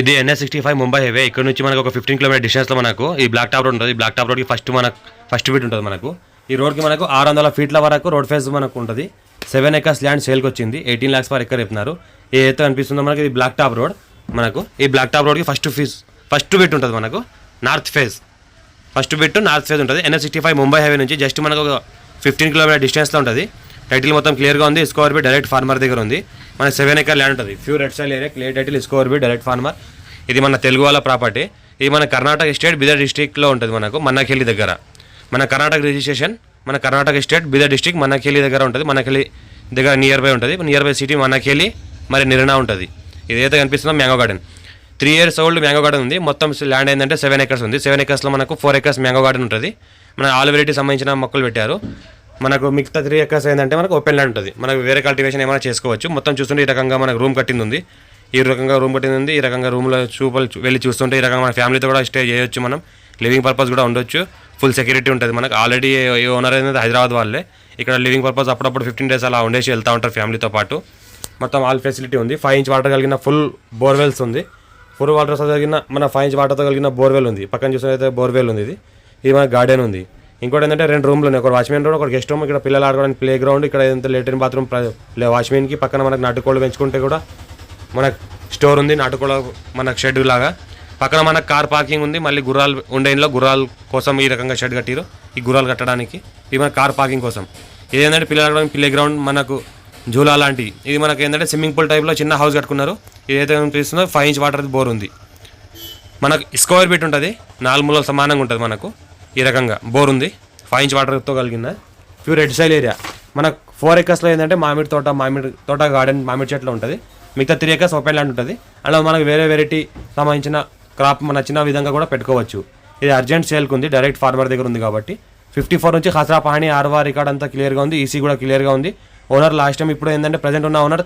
ఇది N S sixty five Mumbai highway ఇక్కడ నుంచి మనకు ఒక ఫిఫ్టీన్ కిలోమీటర్ డిస్టెన్స్లో మనకు ఈ బ్లాక్ టాప్ రోడ్ ఉంటుంది. ఈ బ్లాక్ టాప్ రోడ్కి ఫస్ట్ మనకు ఫస్ట్ ఫీట్ ఉంటుంది మనకు. ఈ రోడ్కి మనకు ఆరు వందల ఫీట్ల వరకు రోడ్ ఫేస్ మనకు ఉంటుంది. సెవెన్ ఎకర్స్ ల్యాండ్ సేల్కి వచ్చింది. ఎయిటీన్ ల్యాక్స్ పర్ ఎకర్ చెప్తున్నారు. ఏదైతే అనిపిస్తుందో మనకి ఇది బ్లాక్ టాప్ రోడ్ మనకు. ఈ బ్లాక్ టాప్ రోడ్కి ఫస్ట్ ఫీజ్ ఫస్ట్ బిట్ ఉంటుంది మనకు. North phase first bit north phase ఉంటుంది. N S sixty five Mumbai highway నుంచి జస్ట్ మనకు ఒక ఫిఫ్టీన్ కిలోమీటర్ డిస్టెన్స్లో ఉంటుంది. టైటిల్ మొత్తం క్లియర్గా ఉంది. స్కోర్ బి డైరెక్ట్ ఫార్మర్ దగ్గర ఉంది. మన సెవెన్ ఎకర్ ల్యాండ్ ఉంటుంది. Pure red soil area clear title score be direct farmer ఇది మన తెలుగు వాళ్ళ ప్రాపర్టీ. ఇది మన కర్ణాటక స్టేట్ బిదర్ డిస్టిక్లో ఉంటుంది మనకు మన్నకెల్లి దగ్గర. మన కర్ణాటక రిజిస్ట్రేషన్ మన కర్ణాటక స్టేట్ బిదర్ డిస్టిక్ మన్నకెల్లి దగ్గర ఉంటుంది. మన్నకెల్లి దగ్గర నియర్ బై ఉంటుంది. నియర్ బై సిటీ మన్నకెల్లి మరి నిర్ణా ఉంటుంది. ఇదైతే కనిపిస్తుందో mango garden. Three years old mango garden ఉంది. మొత్తం ల్యాండ్ ఏంటంటే సెవెన్ ఎకర్స్ ఉంది. సెవెన్ ఎకర్స్లో మనకు ఫోర్ ఎకర్స్ మ్యాంగో గార్డెన్ ఉంటుంది. మన ఆల్ వెరైటీ సంబంధించిన మొక్కలు పెట్టారు. మనకు మిగతా త్రీ ఎకర్స్ ఏంటంటే మనకు ఓపెన్ ల్యాండ్ ఉంటుంది. మనకు వేరే కల్టివేషన్ ఏమైనా చేసుకోవచ్చు. మొత్తం చూస్తుంటే ఈ రకంగా మనకు రూమ్ కట్టింది ఉంది ఈ రకంగా రూమ్ కట్టింది ఉంది ఈ రకంగా రూమ్లో చూపలు వెళ్ళి చూస్తుంటే ఈ రకంగా మన ఫ్యామిలీతో కూడా స్టే చేయొచ్చు మనం. లివింగ్ పర్పస్ కూడా ఉండొచ్చు. ఫుల్ సెక్యూరిటీ ఉంటుంది మనకు. ఆల్రెడీ ఓనర్ అనేది హైదరాబాద్ వాళ్ళే. ఇక్కడ లివింగ్ పర్పస్ అప్పుడప్పుడు ఫిఫ్టీన్ డేస్ అలా ఉండేసి వెళ్తూ ఉంటారు ఫ్యామిలీతో పాటు. మొత్తం ఆల్ ఫెసిలిటీ ఉంది. ఫైవ్ ఇంచ్ వాటర్ కలిగిన ఫుల్ బోర్వెల్స్ ఉంది. ఫుల్ వాటర్ కలిగిన మన ఫైవ్ ఇంచ్ వాటర్తో కలిగిన బోర్వెల్ ఉంది. పక్కన చూసినైతే బోర్వెల్ ఉంది ఇది. ఇది మన గార్డెన్ ఉంది. ఇంకోటి ఏంటంటే రెండు రూమ్లు ఉన్నాయి ఒక వాచ్మెన్ రూమ్ ఒక గెస్ట్ రూమ్. ఇక్కడ పిల్లలు ఆడుకోవడానికి ప్లే గ్రౌండ్ ఇక్కడ ఏదైతే లేటరిన్ బాత్రూమ్ వాచ్మెన్కి పక్కన మనకు నాటుకోళ్ళు పెంచుకుంటే కూడా మనకు స్టోర్ ఉంది నాటుకోళ్ళ మనకు షెడ్ లాగా. పక్కన మనకు కార్ పార్కింగ్ ఉంది మళ్ళీ గుర్రాలు ఉండే ఇంట్లో గుర్రాల కోసం ఈ రకంగా షెడ్ కట్టిరు ఈ గుర్రాలు కట్టడానికి. ఇది మన కార్ పార్కింగ్ కోసం. ఇది ఏంటంటే పిల్లలు ఆడుకోవడానికి ప్లే గ్రౌండ్ మనకు జూలా లాంటివి ఇది మనకి ఏంటంటే స్విమ్మింగ్ పూల్ టైప్లో చిన్న హౌస్ కట్టుకున్నారు. ఇదైతే చూస్తుందో ఫైవ్ ఇంచ్ వాటర్ బోర్ ఉంది. మనకు స్క్వేర్ బిట్ ఉంటుంది నాలుగు మూలలు సమానంగా ఉంటుంది మనకు. ఈ రకంగా బోర్ ఉంది. ఫైవ్ ఇంచ్ వాటర్తో కలిగిన ప్యూర్ రెడ్ సైల్ ఏరియా. మన ఫోర్ ఎకర్స్లో ఏంటంటే మామిడి తోట మామిడి తోట గార్డెన్ మామిడి చెట్లు ఉంటుంది. మిగతా త్రీ ఎకర్స్ ఓపెన్ ల్యాండ్ ఉంటుంది. అలా మనకు వేరే వెరైటీ సంబంధించిన క్రాప్ మన నచ్చిన విధంగా కూడా పెట్టుకోవచ్చు. ఇది అర్జెంట్ సేల్కి ఉంది. డైరెక్ట్ ఫార్మర్ దగ్గర ఉంది కాబట్టి. ఫిఫ్టీ ఫోర్ నుంచి హసరా పహాణి ఆర్వా రికార్డ్ అంతా క్లియర్గా ఉంది. ఈసీ కూడా క్లియర్గా ఉంది. ఓనర్ లాస్ట్ టైం ఇప్పుడు ఏంటంటే ప్రజెంట్ ఉన్న owner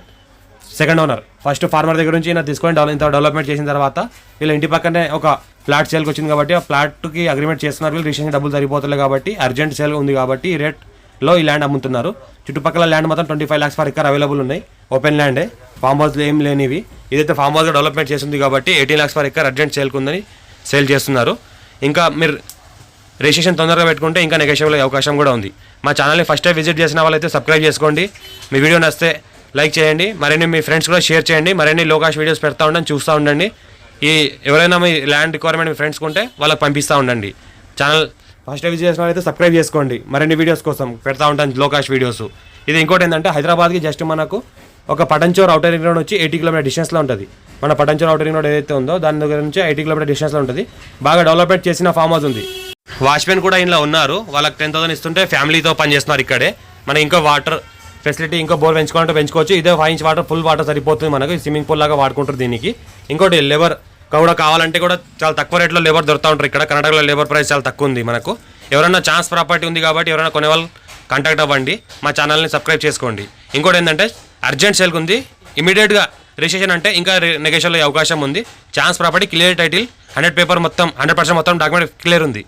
second owner first farmer దగ్గర నుంచి ఈయన తీసుకొని డెవలప్ ఇంత డెవలప్మెంట్ చేసిన తర్వాత వీళ్ళ ఇంటి పక్కనే ఒక ఫ్లాట్ సేల్కి వచ్చింది కాబట్టి ఆ ఫ్లాట్కి అగ్రిమెంట్ చేస్తున్నారు. వీళ్ళు రిజిస్ట్రేషన్ డబ్బులు సరిపోతుంది కాబట్టి అర్జెంట్ సేల్ ఉంది కాబట్టి ఈ రేట్లో ఈ ల్యాండ్ అమ్ముతున్నారు. చుట్టుపక్కల ల్యాండ్ మొత్తం twenty five lakhs per acre available ఉన్నాయి ఓపెన్ ల్యాండే ఫామ్ హౌస్ ఏం లేనివి. ఇదైతే ఫామ్ హౌస్ డెవలప్మెంట్ చేసింది కాబట్టి eighteen lakhs per acre urgent సేల్కి ఉందని సేల్ చేస్తున్నారు. ఇంకా మీరు రిజిస్ట్రేషన్ తొందరగా పెట్టుకుంటే ఇంకా నెగోషియబుల్ అవకాశం కూడా ఉంది. మా ఛానల్ని ఫస్ట్ టైం విజిట్ చేసిన వాళ్ళైతే సబ్స్క్రైబ్ చేసుకోండి. మీ వీడియో నచ్చితే లైక్ చేయండి మరిన్ని మీ ఫ్రెండ్స్ కూడా షేర్ చేయండి మరిన్ని లోకాష్ వీడియోస్ పెడతా ఉండండి చూస్తూ ఉండండి. ఈ ఎవరైనా మీ ల్యాండ్ రిక్వైర్మెంట్ మీ ఫ్రెండ్స్ ఉంటే వాళ్ళకి పంపిస్తూ ఉండండి. ఛానల్ ఫస్ట్ టైం చేసిన అయితే సబ్స్క్రైబ్ చేసుకోండి. మరిన్ని వీడియోస్ కోసం పెడతా ఉంటాను లోకాష్ వీడియోస్. ఇది ఇంకోటి ఏంటంటే హైదరాబాద్కి జస్ట్ మనకు ఒక పటంచోర్ అవుటర్ రింగ్ రోడ్ వచ్చి ఎయిటీ కిలోమీటర్ డిస్టెన్స్లో ఉంటుంది. మన పటంచోర్ అవుటర్ రింగ్ రోడ్ ఏదైతే ఉందో దాని దగ్గర నుంచి ఎయిటీ కిలోమీటర్ డిస్టెన్స్లో ఉంటుంది. బాగా డెవలప్మెంట్ చేసిన ఫామ్ హౌస్ ఉంది. వాచ్మెన్ కూడా ఇంట్లో ఉన్నారు. వాళ్ళకి టెన్ థౌసండ్ ఇస్తుంటే ఫ్యామిలీతో పని చేస్తున్నారు ఇక్కడే. మన ఇంకో వాటర్ ఫెసిలిటీ ఇంకో బోర్ పెంచుకోవాలంటే పెంచుకోవచ్చు. ఇదే five inch water full water సరిపోతుంది మనకు. స్విమ్మింగ్ పూల్ లాగా వాడుకుంటారు దీనికి. ఇంకోటి లేబర్ కూడా కావాలంటే కూడా చాలా తక్కువ రేట్లో లేబర్ దొరుకుతూ ఉంటారు ఇక్కడ. కర్ణాటకలో లేబర్ ప్రైస్ చాలా తక్కువ ఉంది మనకు. ఎవరైనా ఛాన్స్ ప్రాపర్టీ ఉంది కాబట్టి ఎవరైనా కొనే వాళ్ళు కాంటాక్ట్ అవ్వండి. మా ఛానల్ని సబ్స్క్రైబ్ చేసుకోండి. ఇంకోటి ఏంటంటే అర్జెంట్ సేల్కి ఉంది. ఇమీడియట్గా రిజిస్ట్రేషన్ అంటే ఇంకా నెగేషన్లో అవకాశం ఉంది. Chance property clear title hundred paper మొత్తం హండ్రెడ్ పర్సెంట్ మొత్తం డాక్యుమెంట్ క్లియర్ ఉంది.